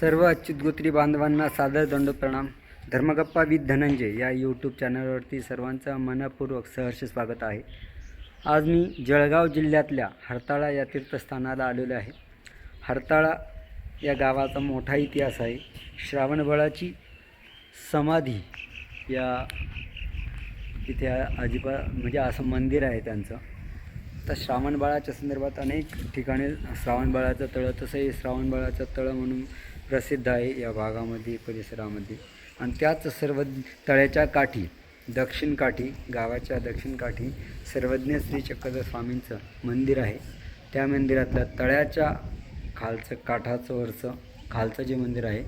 सर्व अच्युतगोत्री बांधवांना सादर दंड प्रणाम धर्मगप्पा विथ धनंजय या यूट्यूब चॅनलवरती सर्वांचं मनपूर्वक सहर्ष स्वागत आहे. आज मी जळगाव जिल्ह्यातल्या हरताळा या तीर्थस्थानाला आलेलो आहे. हरताळा या गावाचा मोठा इतिहास आहे. श्रावणबळाची समाधी या इथे अजिबा म्हणजे असं मंदिर आहे त्यांचं. तर श्रावणबाळाच्या संदर्भात अनेक ठिकाणी श्रावणबाळाचं तळं तसंही श्रावणबाळाचं तळं म्हणून प्रसिद्ध आहे या भागामध्ये परिसरामध्ये. आणि त्याच सर्व तळ्याच्या काठी दक्षिण काठी गावाच्या दक्षिण काठी सर्वज्ञ श्री चक्रधर स्वामींचं मंदिर आहे. त्या मंदिरातल्या तळ्याच्या खालचं काठाचं वरचं खालचं जे मंदिर आहे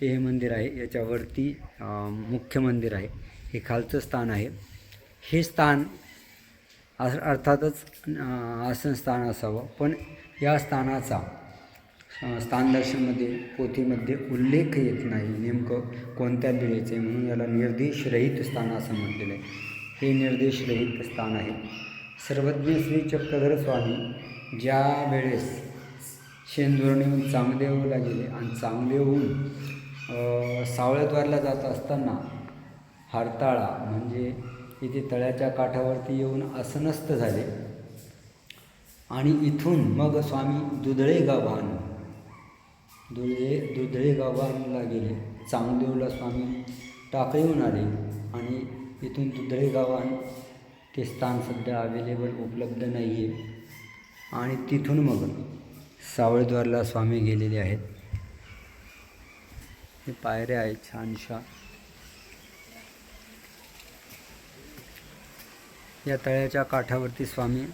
ते हे मंदिर आहे. याच्यावरती मुख्य मंदिर आहे. हे खालचं स्थान आहे. हे स्थान अर्थातच आसन स्थान असावं. पण या स्थानाचा स्थानदर्शनमध्ये पोथीमध्ये उल्लेख येत नाही. नेमकं कोणत्या वेळेचे म्हणून याला निर्देशरहित स्थान असं म्हटलेलं आहे. हे निर्देशरहित स्थान आहे. सर्वज्ञ श्री चक्रधर स्वामी ज्या वेळेस शेंदुरणीहून चांगदेवला गेले आणि चांगदेवहून अं, सावळद्वारला जात असताना हरताळा म्हणजे इथे तळ्याच्या काठावरती येऊन असनस्त झाले. आणि इथून मग स्वामी दुधळे गावान दुधळे दुधळे गावाला गेले. चांगदेवला स्वामी टाकळीहून आले आणि इथून दुधळे गावान ते स्थान सध्या अवेलेबल उपलब्ध नाही आहे आणि तिथून मग सावळद्वारला स्वामी गेलेले आहेत. हे पायऱ्या आहेत छानशा. या तळ्याच्या काठावरती स्वामी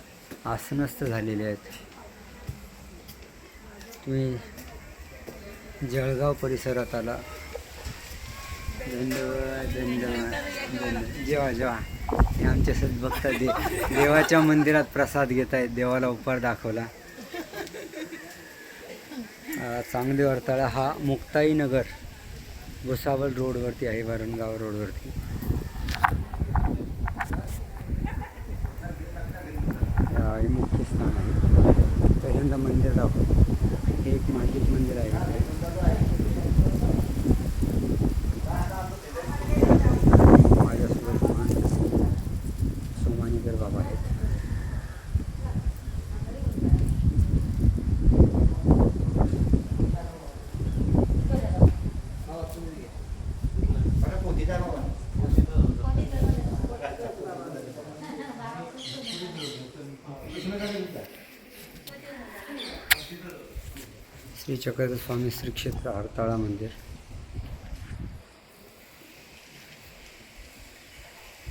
आसनस्थ झालेले आहेत. तुम्ही जळगाव परिसरात आला. धन्यवाद धन्यवाद धन्यवाद. जेवा जेवा. हे आमच्या सद्भक्त दे देवाच्या मंदिरात प्रसाद घेत आहेत देवाला उपहार दाखवला. चांगली चांगदेव अडथळा हा मुक्ताई नगर भुसावळ रोडवरती आहे वरणगाव रोडवरती. हे मुख्य स्थान आहे. पहिल्यांदा मंदिर दाखव. हे एक मातीत मंदिर आहे. श्री चक्रधर स्वामी श्री क्षेत्र हरताळा मंदिर।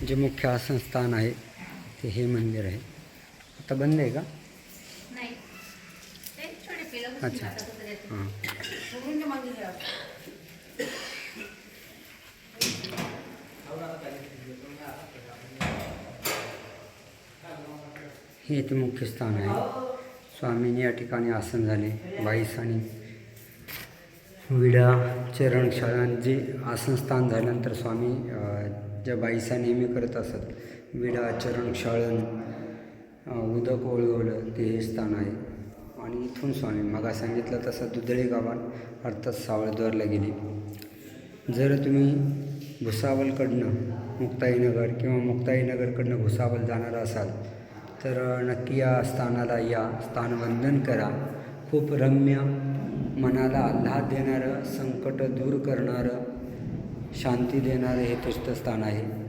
जे मुख्य आसन स्थान आहे ते हे मंदिर आहे. आता बंद आहे का? ते अच्छा. हाँ. हे इथे मुख्य स्थान आहे. स्वामींनी या ठिकाणी आसन झाले बाईस आणि विडा चरणशाळांचे आसनस्थान झाल्यानंतर स्वामी ज्या बाईसा नेहमी करत असत विडा चरणशाळन उदक ओळवलं ते हे स्थान आहे. आणि इथून स्वामी मगा सांगितलं तसं दुधळे गावात अर्थात सावळद्वारला गेले. जर तुम्ही भुसावलकडनं मुक्ताईनगर किंवा मुक्ताईनगरकडनं भुसावल जाणार असाल तर नक्की या स्थानाला या स्थानवंदन करा. खूप रम्य मनाला आल्हाद देणारं संकट दूर करणारं शांती देणारं हे तीर्थस्थान आहे.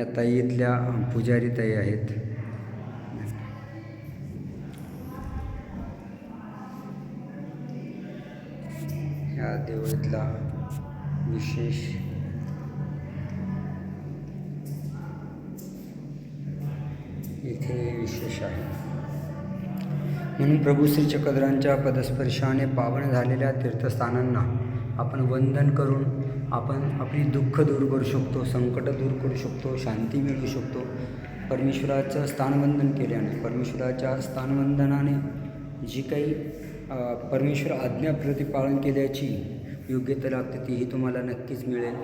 या ताईतल्या पुजारी ताई आहेत. या देवळीतला विशेष इथे विशेष आहे. म्हणून प्रभू श्री चक्रधरांच्या पदस्पर्शाने पावन झालेल्या तीर्थस्थानांना आपण वंदन करून आपण आपली दुःख दूर करू शकतो संकट दूर करू शकतो शांती मिळवू शकतो. परमेश्वराचं स्थानवंदन केल्याने परमेश्वराच्या स्थानवंदनाने जी काही परमेश्वर आज्ञा प्रतिपालन केल्याची योग्यता लागते तीही तुम्हाला नक्कीच मिळेल.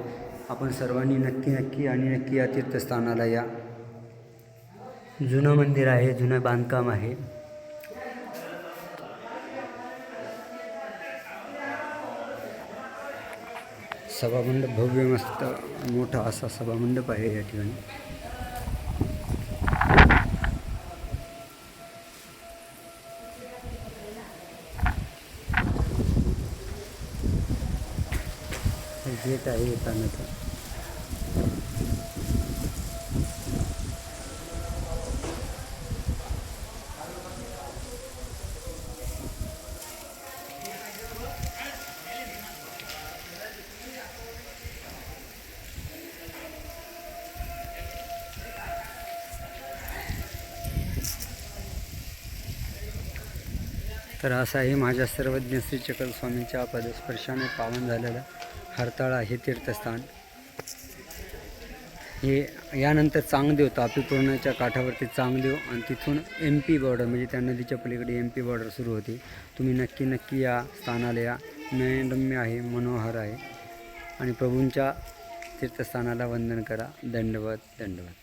आपण सर्वांनी नक्की नक्की आणि नक्की या तीर्थस्थानाला या. जुनं मंदिर आहे जुनं बांधकाम आहे. सभामंडप भव्य मस्त मोठा असा सभामंडप आहे या ठिकाणी. हे गेट आहे येतानाचं तर असा आहे माझ्या सर्वज्ञ श्री चकलस्वामींच्या पदस्पर्शाने पावन झालेला हरताळा हे तीर्थस्थान. हे यानंतर चांगदेव तापी पूर्णाच्या काठावरती चांगदेव आणि तिथून एम पी बॉर्डर म्हणजे त्या नदीच्या पलीकडे एम पी बॉर्डर सुरू होते. तुम्ही नक्की नक्की या स्थानाला या. नयनरम्य आहे मनोहर आहे. आणि प्रभूंच्या तीर्थस्थानाला वंदन करा. दंडवत दंडवत.